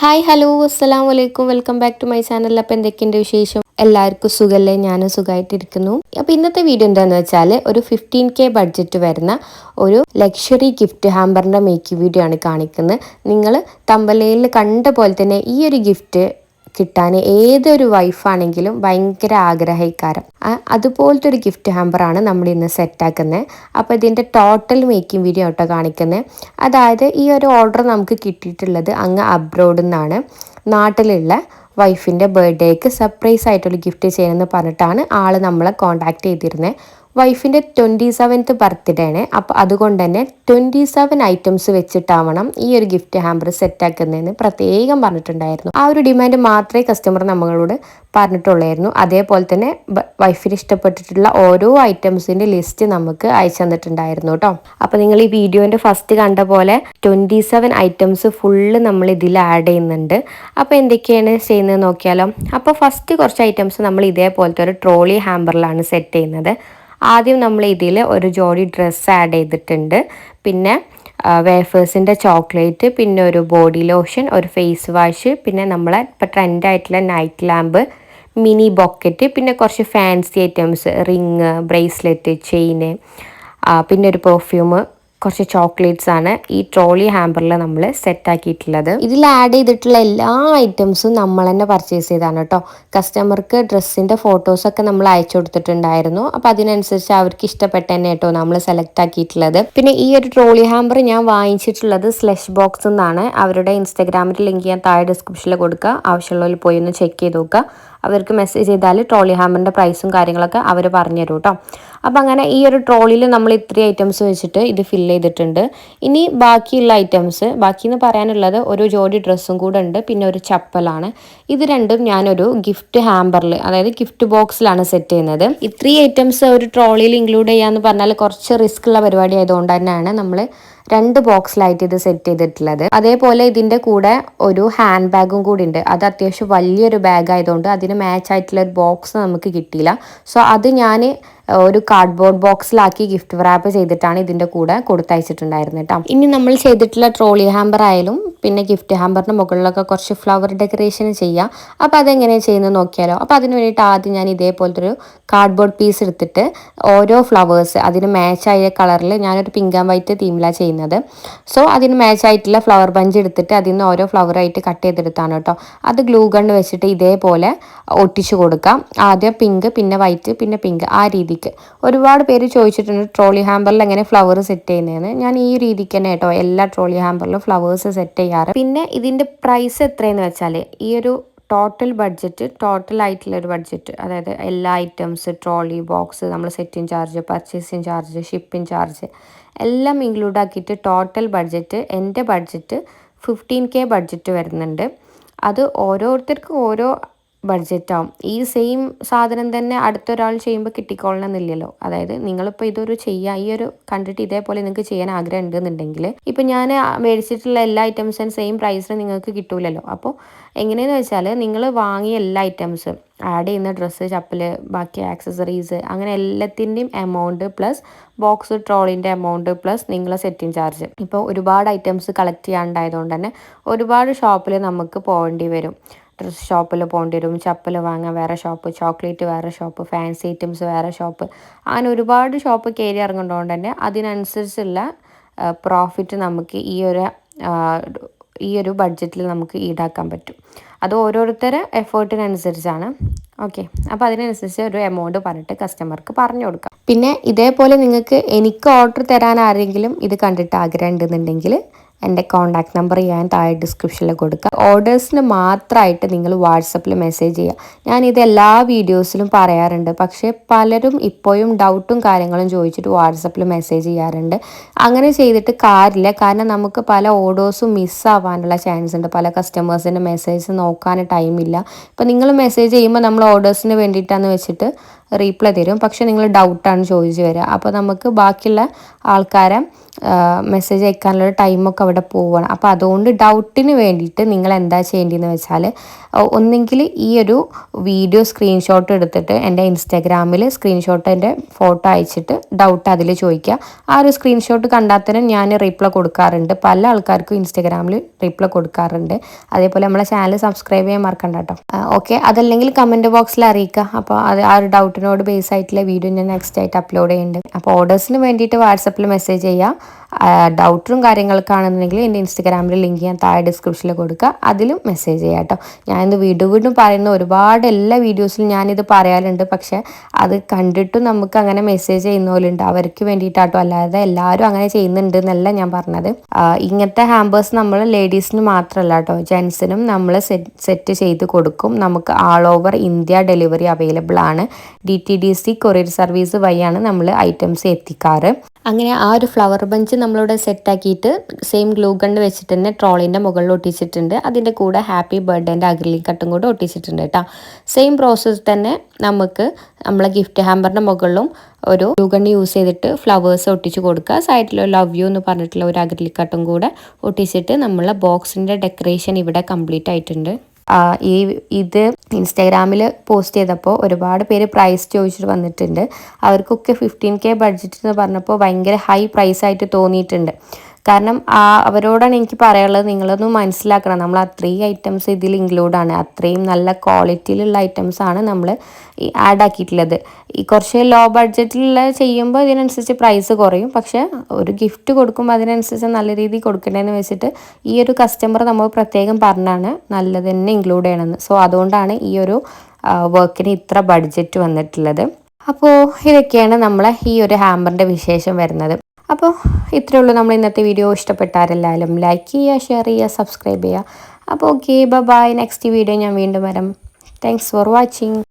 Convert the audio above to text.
Hi hello അസ്സലാം വലൈക്കും welcome back to my channel. അപ്പം എന്തൊക്കെയുണ്ട് വിശേഷം? എല്ലാവർക്കും സുഖമല്ലേ ഞാനും സുഖമായിട്ടിരിക്കുന്നു അപ്പോൾ ഇന്നത്തെ വീഡിയോ എന്താണെന്ന് വെച്ചാൽ ഒരു ഫിഫ്റ്റീൻ കെ ബഡ്ജറ്റ് വരുന്ന ഒരു ലക്ഷറി ഗിഫ്റ്റ് ഹാമ്പറിന്റെ മേക്കിംഗ് വീഡിയോ ആണ് കാണിക്കുന്നത്. നിങ്ങൾ തമ്പലയിൽ കണ്ട പോലെ തന്നെ ഈ ഒരു ഗിഫ്റ്റ് കിട്ടാൻ ഏതൊരു വൈഫാണെങ്കിലും ഭയങ്കര ആഗ്രഹിക്കാരം. അതുപോലത്തെ ഒരു ഗിഫ്റ്റ് ഹാമ്പറാണ് നമ്മൾ ഇന്ന് സെറ്റാക്കുന്നത് അപ്പോൾ ഇതിന്റെ ടോട്ടൽ മേക്കിംഗ് വീഡിയോ കേട്ടോ കാണിക്കുന്നത് അതായത് ഈ ഒരു ഓർഡർ നമുക്ക് കിട്ടിയിട്ടുള്ളത് അങ്ങ് അബ്രോഡിൽ നിന്നാണ്. നാട്ടിലുള്ള വൈഫിന്റെ ബർത്ത്ഡേക്ക് സർപ്രൈസ് ആയിട്ടുള്ള ഗിഫ്റ്റ് ചെയ്യണമെന്ന് പറഞ്ഞിട്ടാണ് ആൾ നമ്മളെ കോൺടാക്ട് ചെയ്തിരുന്നത് വൈഫിന്റെ ട്വന്റി സെവൻത്ത് ബർത്ത്ഡേ ആണ്. അപ്പോൾ അതുകൊണ്ട് തന്നെ ട്വന്റി സെവൻ ഐറ്റംസ് വെച്ചിട്ടാവണം ഈ ഒരു ഗിഫ്റ്റ് ഹാമ്പർ സെറ്റാക്കുന്നതെന്ന് പ്രത്യേകം പറഞ്ഞിട്ടുണ്ടായിരുന്നു. ആ ഒരു ഡിമാൻഡ് മാത്രമേ കസ്റ്റമർ നമ്മളോട് പറഞ്ഞിട്ടുള്ളായിരുന്നു. അതേപോലെ തന്നെ വൈഫിന് ഇഷ്ടപ്പെട്ടിട്ടുള്ള ഓരോ ഐറ്റംസിന്റെ ലിസ്റ്റ് നമുക്ക് അയച്ചു തന്നിട്ടുണ്ടായിരുന്നു കേട്ടോ അപ്പോൾ നിങ്ങൾ ഈ വീഡിയോന്റെ ഫസ്റ്റ് കണ്ട പോലെ ട്വന്റി സെവൻ ഐറ്റംസ് ഫുള്ള് നമ്മൾ ഇതിൽ ആഡ് ചെയ്യുന്നുണ്ട്. അപ്പോൾ എന്തൊക്കെയാണ് ചെയ്യുന്നത് നോക്കിയാലോ. അപ്പോൾ ഫസ്റ്റ് കുറച്ച് ഐറ്റംസ് നമ്മൾ ഇതേപോലത്തെ ഒരു ട്രോളി ഹാമ്പറിലാണ് സെറ്റ് ചെയ്യുന്നത്. ആദ്യം നമ്മൾ ഇതിൽ ഒരു ജോഡി ഡ്രസ്സ് ആഡ് ചെയ്തിട്ടുണ്ട്. പിന്നെ വേഫേഴ്സിന്റെ ചോക്ലേറ്റ് പിന്നെ ഒരു ബോഡി ലോഷൻ ഒരു ഫേസ് വാഷ് പിന്നെ നമ്മളെ ഇപ്പോൾ ട്രെൻഡായിട്ടുള്ള നൈറ്റ് ലാമ്പ് മിനി ബോക്കറ്റ് പിന്നെ കുറച്ച് fancy items ring bracelet chain പിന്നെ ഒരു പെർഫ്യൂം കുറച്ച് ചോക്ലേറ്റ്സ് ആണ് ഈ ട്രോളി ഹാമ്പറിൽ നമ്മൾ സെറ്റ് ആക്കിയിട്ടുള്ളത്. ഇതിൽ ആഡ് ചെയ്തിട്ടുള്ള എല്ലാ ഐറ്റംസും നമ്മൾ തന്നെ പർച്ചേസ് ചെയ്താണ് കേട്ടോ കസ്റ്റമർക്ക് ഡ്രസ്സിന്റെ ഫോട്ടോസൊക്കെ നമ്മൾ അയച്ചു കൊടുത്തിട്ടുണ്ടായിരുന്നു. അപ്പോൾ അതിനനുസരിച്ച് അവർക്ക് ഇഷ്ടപ്പെട്ട തന്നെ കേട്ടോ നമ്മൾ സെലക്ട് ആക്കിയിട്ടുള്ളത്. പിന്നെ ഈ ഒരു ട്രോളി ഹാമ്പർ ഞാൻ വാങ്ങിച്ചിട്ടുള്ളത് സ്ലഷ് ബോക്സ് എന്നാണ് അവരുടെ ഇൻസ്റ്റാഗ്രാമിൽ ലിങ്ക് ഞാൻ താഴെ ഡിസ്ക്രിപ്ഷനിൽ കൊടുക്കുക ആവശ്യമുള്ളവർ പോയി ഒന്ന് ചെക്ക് ചെയ്ത് നോക്കുക അവർക്ക് മെസ്സേജ് ചെയ്താൽ ട്രോളി ഹാമറിന്റെ പ്രൈസും കാര്യങ്ങളൊക്കെ അവർ പറഞ്ഞു തരും കേട്ടോ അപ്പോൾ അങ്ങനെ ഈ ഒരു ട്രോളിയിൽ നമ്മൾ ഇത്രയും ഐറ്റംസ് വെച്ചിട്ട് ഇത് ഫില്ല് ചെയ്തിട്ടുണ്ട്. ഇനി ബാക്കിയുള്ള ഐറ്റംസ് ബാക്കി എന്ന് പറയാനുള്ളത് ഒരു ജോഡി ഡ്രസ്സും കൂടെ ഉണ്ട് പിന്നെ ഒരു ചപ്പലാണ്. ഇത് രണ്ടും ഞാനൊരു ഗിഫ്റ്റ് ഹാമ്പറിൽ അതായത് ഗിഫ്റ്റ് ബോക്സിലാണ് സെറ്റ് ചെയ്യുന്നത്. ഇത്രയും ഐറ്റംസ് ഒരു ട്രോളിയിൽ ഇൻക്ലൂഡ് ചെയ്യാന്ന് പറഞ്ഞാൽ കുറച്ച് റിസ്ക് ഉള്ള പരിപാടി ആയതുകൊണ്ട് തന്നെയാണ് നമ്മൾ രണ്ട് ബോക്സിലായിട്ട് ഇത് സെറ്റ് ചെയ്തിട്ടുള്ളത്. അതേപോലെ ഇതിന്റെ കൂടെ ഒരു ഹാൻഡ് ബാഗും കൂടി ഉണ്ട്. അത് അത്യാവശ്യം വലിയൊരു ബാഗ് ആയതുകൊണ്ട് അതിന് മാച്ച് ആയിട്ടുള്ള ഒരു ബോക്സ് നമുക്ക് കിട്ടിയില്ല. സോ അത് ഞാൻ ഒരു കാർഡ്ബോർഡ് ബോക്സിലാക്കി ഗിഫ്റ്റ് റാപ്പ് ചെയ്തിട്ടാണ് ഇതിന്റെ കൂടെ കൊടുത്തയച്ചിട്ടുണ്ടായിരുന്നത് കേട്ടോ. ഇനി നമ്മൾ ചെയ്തിട്ടുള്ള ട്രോളി ഹാമ്പർ ആയാലും പിന്നെ ഗിഫ്റ്റ് ഹാമ്പറിന് മുകളിലൊക്കെ കുറച്ച് ഫ്ലവർ ഡെക്കറേഷൻ ചെയ്യാം. അപ്പോൾ അതെങ്ങനെയാണ് ചെയ്യുന്നത് നോക്കിയാലോ. അപ്പോൾ അതിന് വേണ്ടിയിട്ട് ആദ്യം ഞാൻ ഇതേപോലത്തെ ഒരു കാർഡ്ബോർഡ് പീസ് എടുത്തിട്ട് ഓരോ ഫ്ലവേഴ്സ് അതിന് മാച്ചായ കളറിൽ ഞാനൊരു പിങ്ക് ആൻഡ് വൈറ്റ് തീമിലാണ് ചെയ്യുന്നത്. സോ അതിന് മാച്ചായിട്ടുള്ള ഫ്ലവർ ബഞ്ച് എടുത്തിട്ട് അതിൽ നിന്ന് ഓരോ ഫ്ലവറായിട്ട് കട്ട് ചെയ്തെടുത്താണ് കേട്ടോ. അത് ഗ്ലൂ ഗണ്ണ് വെച്ചിട്ട് ഇതേപോലെ ഒട്ടിച്ചു കൊടുക്കാം. ആദ്യം പിങ്ക് പിന്നെ വൈറ്റ് പിന്നെ പിങ്ക് ആ രീതിക്ക് ഒരുപാട് പേര് ചോദിച്ചിട്ടുണ്ട് ട്രോളി ഹാമ്പറിൽ എങ്ങനെ ഫ്ലവർ സെറ്റ് ചെയ്യുന്നതെന്ന് ഞാൻ ഈ രീതിക്ക് തന്നെ കേട്ടോ എല്ലാ ട്രോളി ഹാമ്പറിലും ഫ്ലവേഴ്സ് സെറ്റ് ചെയ്യാറ്. പിന്നെ ഇതിന്റെ പ്രൈസ് എത്രയെന്ന് വെച്ചാൽ ഈ ഒരു ടോട്ടൽ ബഡ്ജറ്റ് ടോട്ടൽ ആയിട്ടുള്ള ഒരു ബഡ്ജറ്റ് അതായത് എല്ലാ ഐറ്റംസ് ട്രോളി ബോക്സ് നമ്മൾ setting charge purchasing charge shipping charge എല്ലാം ഇൻക്ലൂഡ് ആക്കിയിട്ട് ടോട്ടൽ ബഡ്ജറ്റ് എന്റെ ബഡ്ജറ്റ് ഫിഫ്റ്റീൻ കെ ബഡ്ജറ്റ് വരുന്നുണ്ട്. അത് ഓരോരുത്തർക്കും ഓരോ ബഡ്ജറ്റാവും ഈ സെയിം സാധനം തന്നെ അടുത്തൊരാൾ ചെയ്യുമ്പോൾ കിട്ടിക്കൊള്ളണമെന്നില്ലല്ലോ അതായത് നിങ്ങളിപ്പോൾ ഇതൊരു ചെയ്യുക ഈ ഒരു കണ്ടിട്ട് ഇതേപോലെ നിങ്ങൾക്ക് ചെയ്യാൻ ആഗ്രഹം ഉണ്ടെന്നുണ്ടെങ്കിൽ ഇപ്പം ഞാൻ മേടിച്ചിട്ടുള്ള എല്ലാ ഐറ്റംസും സെയിം പ്രൈസിന് നിങ്ങൾക്ക് കിട്ടൂലല്ലോ. അപ്പോൾ എങ്ങനെയെന്ന് വെച്ചാൽ നിങ്ങൾ വാങ്ങിയ എല്ലാ ഐറ്റംസും ആഡ് ചെയ്യുന്ന ഡ്രസ്സ് ചപ്പൽ ബാക്കി ആക്സസറീസ് അങ്ങനെ എല്ലാത്തിന്റെയും എമൗണ്ട് പ്ലസ് ബോക്സ് ട്രോളിന്റെ എമൗണ്ട് പ്ലസ് നിങ്ങളെ സെറ്റിംഗ് ചാർജ് ഇപ്പോൾ ഒരുപാട് ഐറ്റംസ് കളക്ട് ചെയ്യാണ്ടായതുകൊണ്ട് തന്നെ ഒരുപാട് ഷോപ്പിൽ നമുക്ക് പോകേണ്ടി വരും. ഡ്രസ് ഷോപ്പിൽ പോകേണ്ടി വരും ചപ്പൽ വാങ്ങാൻ വേറെ ഷോപ്പ് ചോക്ലേറ്റ് വേറെ ഷോപ്പ് ഫാൻസി ഐറ്റംസ് വേറെ ഷോപ്പ്. അങ്ങനെ ഒരുപാട് ഷോപ്പ് കയറി ഇറങ്ങുന്നതുകൊണ്ട് തന്നെ അതിനനുസരിച്ചുള്ള പ്രോഫിറ്റ് നമുക്ക് ഈ ഒരു ഈ ഒരു ബഡ്ജറ്റിൽ നമുക്ക് ഈടാക്കാൻ പറ്റും. അത് ഓരോരുത്തരെ എഫേർട്ടിനനുസരിച്ചാണ് ഓക്കെ അപ്പോൾ അതിനനുസരിച്ച് ഒരു എമൗണ്ട് പറഞ്ഞിട്ട് കസ്റ്റമർക്ക് പറഞ്ഞു കൊടുക്കാം. പിന്നെ ഇതേപോലെ നിങ്ങൾക്ക് എനിക്ക് ഓർഡർ തരാൻ ആരെങ്കിലും ഇത് കണ്ടിട്ട് ആഗ്രഹം ഉണ്ടെന്നുണ്ടെങ്കിൽ എന്റെ കോൺടാക്ട് നമ്പർ ഞാൻ താഴെ ഡിസ്ക്രിപ്ഷനിൽ കൊടുക്കുക ഓർഡേഴ്സിന് മാത്രമായിട്ട് നിങ്ങൾ വാട്സപ്പിൽ മെസ്സേജ് ചെയ്യുക ഞാനിത് എല്ലാ വീഡിയോസിലും പറയാറുണ്ട്. പക്ഷേ പലരും ഇപ്പോഴും ഡൗട്ടും കാര്യങ്ങളും ചോദിച്ചിട്ട് വാട്സപ്പിൽ മെസ്സേജ് ചെയ്യാറുണ്ട്. അങ്ങനെ ചെയ്തിട്ട് കാര്യമില്ല. കാരണം നമുക്ക് പല ഓർഡേഴ്സും മിസ്സാവാനുള്ള ചാൻസ് ഉണ്ട്. പല കസ്റ്റമേഴ്സിന്റെ മെസ്സേജ് നോക്കാൻ ടൈമില്ല ഇപ്പം നിങ്ങൾ മെസ്സേജ് ചെയ്യുമ്പോൾ നമ്മൾ ഓർഡേഴ്സിന് വേണ്ടിയിട്ടാന്ന് വെച്ചിട്ട് റീപ്ലൈ തരും. പക്ഷെ നിങ്ങൾ ഡൗട്ടാണ് ചോദിച്ചു വരിക. അപ്പോൾ നമുക്ക് ബാക്കിയുള്ള ആൾക്കാരെ മെസ്സേജ് അയക്കാനുള്ള ടൈമൊക്കെ അവിടെ പോവുകയാണ് അപ്പോൾ അതുകൊണ്ട് ഡൗട്ടിന് വേണ്ടിയിട്ട് നിങ്ങൾ എന്താ ചെയ്യേണ്ടതെന്ന് വെച്ചാൽ ഒന്നെങ്കിൽ ഈ ഒരു വീഡിയോ സ്ക്രീൻഷോട്ട് എടുത്തിട്ട് എന്റെ ഇൻസ്റ്റാഗ്രാമിൽ സ്ക്രീൻഷോട്ട് എന്റെ ഫോട്ടോ അയച്ചിട്ട് ഡൗട്ട് അതിൽ ചോദിക്കുക. ആ ഒരു സ്ക്രീൻഷോട്ട് തന്നെ ഞാൻ റീപ്ലൈ കൊടുക്കാറുണ്ട്. പല ആൾക്കാർക്കും ഇൻസ്റ്റാഗ്രാമിൽ റീപ്ലൈ കൊടുക്കാറുണ്ട്. അതേപോലെ നമ്മളെ ചാനൽ സബ്സ്ക്രൈബ് ചെയ്യാൻ മറക്കണ്ട കേട്ടോ. ഓക്കെ അതല്ലെങ്കിൽ കമന്റ് ബോക്സിൽ അറിയിക്കുക. അപ്പോൾ അത് ആ ഒരു ഡൗട്ടിനോട് ബേസ് ആയിട്ടുള്ള വീഡിയോ ഞാൻ നെക്സ്റ്റ് ആയിട്ട് അപ്ലോഡ് ചെയ്യുന്നുണ്ട്. അപ്പോൾ ഓർഡേഴ്സിന് വേണ്ടിയിട്ട് വാട്സപ്പിൽ മെസ്സേജ് ചെയ്യുക. ഡൗട്ടും കാര്യങ്ങൾക്കാണെന്നുണ്ടെങ്കിൽ എന്റെ ഇൻസ്റ്റഗ്രാമിൽ ലിങ്ക് ഞാൻ താഴെ ഡിസ്ക്രിപ്ഷനിൽ കൊടുക്കുക. അതിലും മെസ്സേജ് ചെയ്യാം കേട്ടോ. ഞാനിത് വീണ്ടും വീണ്ടും പറയുന്ന ഒരുപാട് എല്ലാ വീഡിയോസിലും ഞാനിത് പറയാറുണ്ട്. പക്ഷേ അത് കണ്ടിട്ടും നമുക്ക് അങ്ങനെ മെസ്സേജ് ചെയ്യുന്നവരുണ്ട് അവർക്ക് വേണ്ടിയിട്ടാട്ടോ. അല്ലാതെ എല്ലാവരും അങ്ങനെ ചെയ്യുന്നുണ്ട് എന്നല്ല ഞാൻ പറഞ്ഞത്. ഇങ്ങനത്തെ ഹാമ്പേഴ്സ് നമ്മൾ ലേഡീസിന് മാത്രമല്ല കേട്ടോ. ജെൻസിനും നമ്മൾ സെറ്റ് ചെയ്ത് കൊടുക്കും. നമുക്ക് all over India delivery available ആണ്. D T D C courier service വഴിയാണ് നമ്മൾ ഐറ്റംസ് എത്തിക്കാറ്. അങ്ങനെ ആ ഒരു ഫ്ലവർ ബഞ്ച് നമ്മളിവിടെ സെറ്റാക്കിയിട്ട് സെയിം ഗ്ലൂ ഗണ്ട് വെച്ചിട്ട് തന്നെ ട്രോളിന്റെ മുകളിൽ ഒട്ടിച്ചിട്ടുണ്ട്. അതിന്റെ കൂടെ ഹാപ്പി ബർത്ത്ഡേന്റെ അഗ്രിലി കട്ടും കൂടെ ഒട്ടിച്ചിട്ടുണ്ട് കേട്ടോ. സെയിം പ്രോസസ്സ് തന്നെ നമുക്ക് നമ്മളെ ഗിഫ്റ്റ് ഹാമ്പറിന്റെ മുകളിലും ഒരു ഗ്ലൂഗണ്ട് യൂസ് ചെയ്തിട്ട് ഫ്ലവേഴ്സ് ഒട്ടിച്ച് കൊടുക്കുക. സൈഡിൽ ലവ് യു എന്ന് പറഞ്ഞിട്ടുള്ള ഒരു അഗ്രിലി കട്ടും കൂടെ ഒട്ടിച്ചിട്ട് നമ്മളെ ബോക്സിന്റെ ഡെക്കറേഷൻ ഇവിടെ കംപ്ലീറ്റ് ആയിട്ടുണ്ട്. ഈ ഇത് ഇൻസ്റ്റാഗ്രാമിൽ പോസ്റ്റ് ചെയ്തപ്പോൾ ഒരുപാട് പേര് പ്രൈസ് ചോദിച്ചിട്ട് വന്നിട്ടുണ്ട്. അവർക്കൊക്കെ ഫിഫ്റ്റീൻ കെ ബഡ്ജറ്റ് എന്ന് പറഞ്ഞപ്പോൾ ഭയങ്കര ഹൈ പ്രൈസ് ആയിട്ട് തോന്നിയിട്ടുണ്ട്. കാരണം ആ അവരോടാണ് എനിക്ക് പറയാനുള്ളത്. നിങ്ങളൊന്ന് മനസ്സിലാക്കണം. നമ്മൾ അത്രയും ഐറ്റംസ് ഇതിൽ ഇൻക്ലൂഡാണ് അത്രയും നല്ല ക്വാളിറ്റിയിലുള്ള ഐറ്റംസ് ആണ് നമ്മൾ ആഡ് ആക്കിയിട്ടുള്ളത്. ഈ കുറച്ച് ലോ ബഡ്ജറ്റിലുള്ള ചെയ്യുമ്പോൾ ഇതിനനുസരിച്ച് പ്രൈസ് കുറയും. പക്ഷെ ഒരു ഗിഫ്റ്റ് കൊടുക്കുമ്പോൾ അതിനനുസരിച്ച് നല്ല രീതിയിൽ കൊടുക്കണേന്ന് വെച്ചിട്ട് ഈ ഒരു കസ്റ്റമർ നമ്മൾ പ്രത്യേകം പറഞ്ഞാണ് നല്ലത് തന്നെ ഇൻക്ലൂഡ് ചെയ്യണമെന്ന്. സോ അതുകൊണ്ടാണ് ഈ ഒരു വർക്കിന് ഇത്ര ബഡ്ജറ്റ് വന്നിട്ടുള്ളത്. അപ്പോൾ ഇതൊക്കെയാണ് നമ്മളെ ഈ ഒരു ഹാമ്പറിന്റെ വിശേഷം വരുന്നത്. അപ്പോൾ ഇത്രയേ ഉള്ളൂ നമ്മൾ ഇന്നത്തെ വീഡിയോ. ഇഷ്ടപ്പെട്ടാരെല്ലാവരും ലൈക്ക് ചെയ്യുക ഷെയർ ചെയ്യുക സബ്സ്ക്രൈബ് ചെയ്യുക. അപ്പോൾ ഓക്കെ ബൈ നെക്സ്റ്റ് വീഡിയോ ഞാൻ വീണ്ടും വരാം. Thanks for watching